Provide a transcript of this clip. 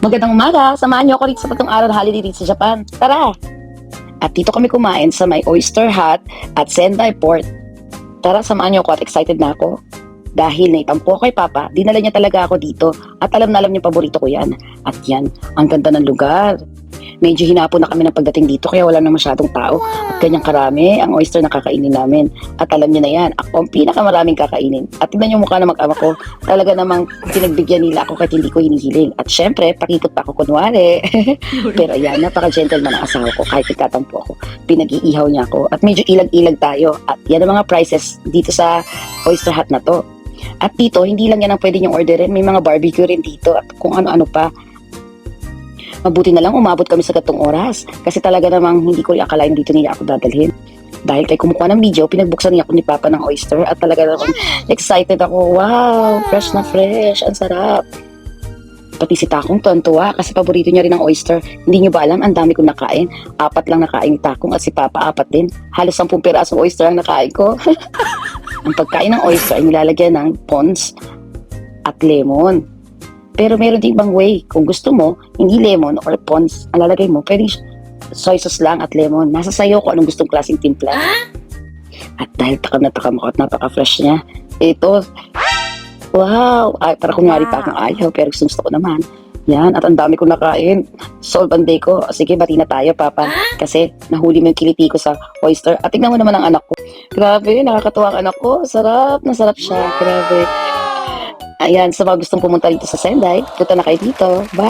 Magandang umaga. Samahan niyo ako rito sa patong araw holiday dito sa Japan. Tara! At dito kami kumain sa may Oyster Hut at Sendai Port. Tara, samahan niyo ako at excited na ako. Dahil naitampo kay Papa, dinala niya talaga ako dito. At alam na alam niya paborito ko yan. At yan, ang ganda ng lugar. Medyo hinapon na kami ng pagdating dito kaya wala na masyadong tao. At ganyang karami ang oyster na kakainin namin. At alam niyo na yan, ako ang pinakamaraming kakainin. At tignan niyo mukha ng mag-ama ko, talaga namang pinagbigyan nila ako kahit hindi ko hinihiling. At syempre, pakipot pa ako kunwari. Pero yan, napaka-gentleman ang asawa ko kahit nagtatampo ako. Pinag-iihaw niya ako at medyo ilag-ilag tayo. At yan ang mga prices dito sa Oyster Hut na to. At dito, hindi lang yan ang pwede niyong orderin. May mga barbecue rin dito at kung ano-ano pa. Mabuti na lang umabot kami sa gatong oras. Kasi talaga namang hindi ko akalain dito nila ako dadalhin. Dahil kay kumukuha ng video, pinagbuksan niya ako ni Papa ng oyster at talaga namang excited ako. Wow, fresh na fresh. Ang sarap. Pati si Takong tuwan-tuwa kasi paborito niya rin ang oyster. Hindi niyo ba alam, ang dami kong nakain. Apat lang nakain Takong at si Papa apat din. Halos 10 pirasong oyster ang nakain ko. ang pagkain ng oyster ay nilalagyan ng pons at lemon. Pero meron din ibang way. Kung gusto mo, hindi lemon or pons ang lalagay mo, pwede soy sauce lang at lemon. Nasa sayo kung anong gustong klaseng timpla. At dahil takam na takam ako at napaka-fresh niya, ito, wow! Ay, para kunyari pa akong ayaw, pero gusto, gusto ko naman. Yan, at ang dami kong nakain. Solve ang day ko. Sige, bati na tayo, Papa. Kasi nahuli mo yung kiliti ko sa oyster. At tingnan mo naman ang anak ko. Grabe, nakakatuwa ang anak ko. Sarap, nasarap siya. Grabe. Ayan, sa mga gustong pumunta dito sa Sendai, punta na kayo dito. Bye!